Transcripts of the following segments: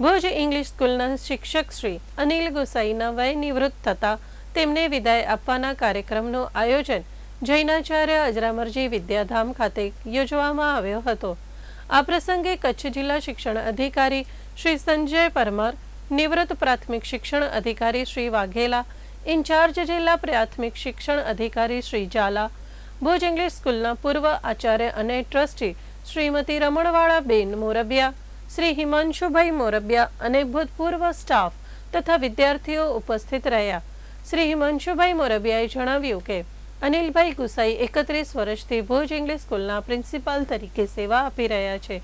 Bhuj English સ્કૂલના શિક્ષક શ્રી અનિલ ગોસાઈના વય નિવૃત્ત થતા તેમને વિદાય આપવાના કાર્યક્રમનું આયોજન જૈનાચાર્ય અજરામરજી વિદ્યાધામ ખાતે યોજવામાં આવ્યો હતો. આ પ્રસંગે કચ્છ જિલ્લા શિક્ષણ અધિકારી શ્રી સંજય પરમાર, નિવૃત્ત પ્રાથમિક શિક્ષણ અધિકારી શ્રી વાઘેલા, ઇન્ચાર્જ જિલ્લા પ્રાથમિક શિક્ષણ અધિકારી શ્રી ઝાલા, ભુજ ઇંગ્લિશ સ્કૂલના પૂર્વ આચાર્ય અને ટ્રસ્ટી શ્રીમતી રમણવાળા બેન મોરબિયા શ્રી હિમાંશુભાઈ મોરબિયા અને ભૂતપૂર્વ સ્ટાફ તથા વિદ્યાર્થીઓ ઉપસ્થિત રહ્યા. શ્રી હિમાંશુભાઈ મોરબિયાએ જણાવ્યું કે, અનિલભાઈ ગુસાઈ એકત્રીસ વર્ષથી ભુજ ઇંગ્લિશ સ્કૂલના પ્રિન્સિપાલ તરીકે સેવા આપી રહ્યા છે.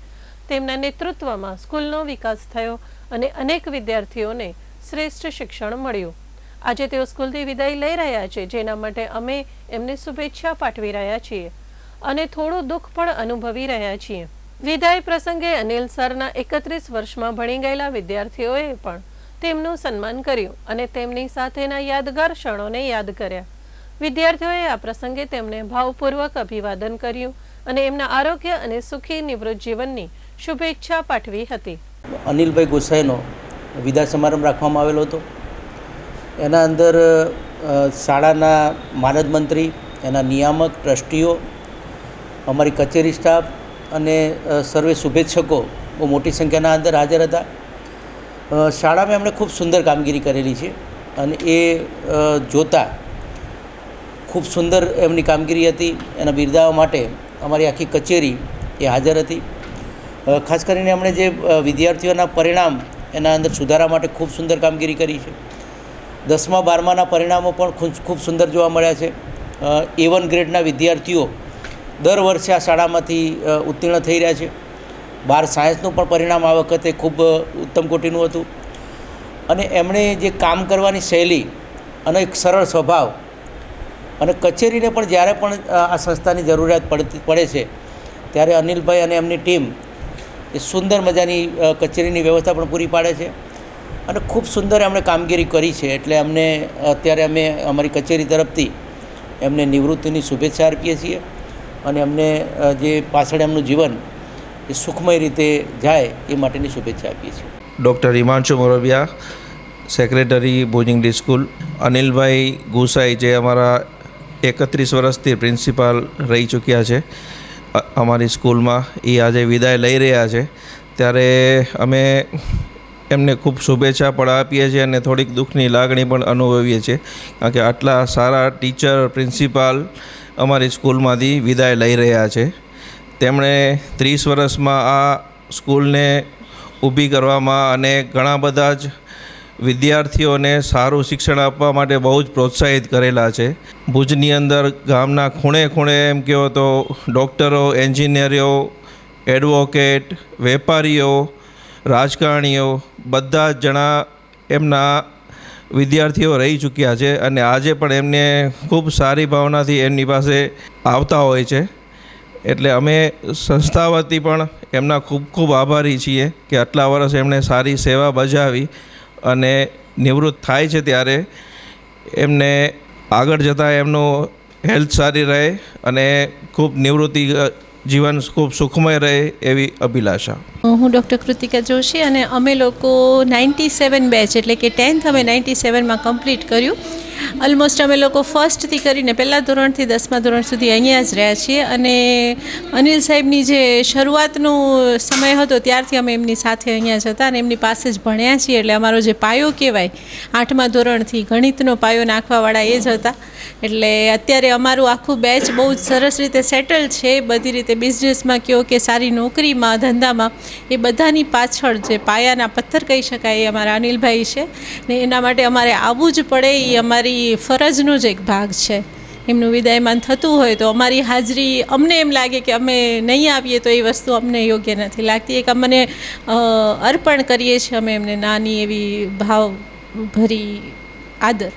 તેમના નેતૃત્વમાં સ્કૂલનો વિકાસ થયો અને અનેક વિદ્યાર્થીઓને શ્રેષ્ઠ શિક્ષણ મળ્યું. આજે તેઓ સ્કૂલથી વિદાય લઈ રહ્યા છે, જેના માટે અમે એમને શુભેચ્છા પાઠવી રહ્યા છીએ અને થોડું દુઃખ પણ અનુભવી રહ્યા છીએ. વિદાય પ્રસંગે અનિલ સરના એકત્રીસ વર્ષમાં ભણી ગયેલા વિદ્યાર્થીઓએ પણ તેમનું સન્માન કર્યું અને તેમની સાથેના યાદગાર ક્ષણોને યાદ કર્યા. વિદ્યાર્થીઓએ આ પ્રસંગે તેમને ભાવપૂર્વક અભિવાદન કર્યું અને એમના આરોગ્ય અને સુખી નિવૃત્ત જીવનની શુભેચ્છા પાઠવી હતી. અનિલભાઈ ગોસાઈનો વિદાય સમારંભ રાખવામાં આવેલો હતો. એના અંદર શાળાના માનદ મંત્રી, એના નિયામક, ટ્રસ્ટીઓ, અમારી કચેરી સ્ટાફ અને સર્વે શુભેચ્છકો બહુ મોટી સંખ્યાના અંદર હાજર હતા. શાળામાં એમણે ખૂબ સુંદર કામગીરી કરેલી છે અને એ જોતા ખૂબ સુંદર એમની કામગીરી હતી. એના બિરદાવવા માટે અમારી આખી કચેરી એ હાજર હતી. ખાસ કરીને એમણે જે વિદ્યાર્થીઓના પરિણામ એના અંદર સુધારા માટે ખૂબ સુંદર કામગીરી કરી છે. દસમા બારમાના પરિણામો પણ ખૂબ સુંદર જોવા મળ્યા છે. એ વન ગ્રેડના વિદ્યાર્થીઓ દર વર્ષે આ શાળામાંથી ઉત્તીર્ણ થઈ રહ્યા છે. બાર સાયન્સનું પણ પરિણામ આ વખતે ખૂબ ઉત્તમ કોટીનું હતું. અને એમણે જે કામ કરવાની શૈલી અને એક સરળ સ્વભાવ અને કચેરીને પણ જ્યારે પણ આ સંસ્થાની જરૂરિયાત પડતી, પડે છે, ત્યારે અનિલભાઈ અને એમની ટીમ એ સુંદર મજાની કચેરીની વ્યવસ્થા પણ પૂરી પાડે છે. અને ખૂબ સુંદર એમણે કામગીરી કરી છે, એટલે અમને અત્યારે અમે અમારી કચેરી તરફથી એમને નિવૃત્તિની શુભેચ્છા આપીએ છીએ. અને એમને જે પાછળ એમનું જીવન, એ સુખમય રીતે જાય એ માટેની શુભેચ્છા આપીએ છીએ. Doctor Himanshu Morbia, secretary English school. અનિલભાઈ ગુસાઈ જે અમારા એકત્રીસ વર્ષથી પ્રિન્સિપાલ રહી ચૂક્યા છે અમારી સ્કૂલમાં, એ આજે વિદાય લઈ રહ્યા છે. ત્યારે અમે એમને ખૂબ શુભેચ્છા પણ આપીએ છીએ અને થોડીક દુઃખની લાગણી પણ અનુભવીએ છીએ. કારણ કે આટલા સારા ટીચર, પ્રિન્સિપાલ અમારી સ્કૂલમાંથી વિદાય લઈ રહ્યા છે. તેમણે ત્રીસ વર્ષમાં આ સ્કૂલને ઊભી કરવામાં અને ઘણા બધા જ વિદ્યાર્થીઓને સારું શિક્ષણ આપવા માટે બહુ જ પ્રોત્સાહિત કરેલા છે. ભુજની અંદર ગામના ખૂણે ખૂણે એમ કહો તો ડૉક્ટરો, એન્જિનિયરો, એડવોકેટ, વેપારીઓ, રાજકારણીઓ, બધા જ જણા એમના વિદ્યાર્થીઓ રહી ચૂક્યા છે અને આજે પણ એમને ખૂબ સારી ભાવનાથી એમની પાસે આવતા હોય છે. એટલે અમે સંસ્થા વતી પણ એમના ખૂબ ખૂબ આભારી છીએ કે આટલા વર્ષ એમણે સારી સેવા બજાવી અને નિવૃત્ત થાય છે ત્યારે એમને આગળ જતાં એમનું હેલ્થ સારી રહે અને ખૂબ નિવૃત્તિ જીવન ખૂબ સુખમય રહે એવી અભિલાષા. હું ડૉક્ટર કૃતિકા જોશી અને અમે લોકો નાઇન્ટી સેવન બેચ એટલે કે ટેન્થ અમે નાઇન્ટી સેવનમાં કમ્પ્લીટ કર્યું. ઓલમોસ્ટ અમે લોકો ફર્સ્ટથી કરીને પહેલાં ધોરણથી દસમા ધોરણ સુધી અહીંયા જ રહ્યા છીએ અને અનિલ સાહેબની જે શરૂઆતનો સમય હતો ત્યારથી અમે એમની સાથે અહીંયા જ હતા અને એમની પાસે જ ભણ્યા છીએ એટલે અમારો જે પાયો કહેવાય, આઠમા ધોરણથી ગણિતનો પાયો નાખવાવાળા એ જ હતા. એટલે અત્યારે અમારું આખું બેચ બહુ જ સરસ રીતે સેટલ છે. બધી રીતે બિઝનેસમાં કહો કે સારી નોકરીમાં, ધંધામાં, એ બધાની પાછળ જે પાયાના પથ્થર કહી શકાય એ અમારા અનિલભાઈ છે. ને એના માટે અમારે આવવું જ પડે, એ અમારી ફરજનો જ એક ભાગ છે. એમનું વિદાયમાન થતું હોય તો અમારી હાજરી અમને એમ લાગે કે અમે નહીં આવીએ તો એ વસ્તુ અમને યોગ્ય નથી લાગતી. એક અમને અર્પણ કરીએ છીએ અમે એમને નાની એવી ભાવ ભરી આદર.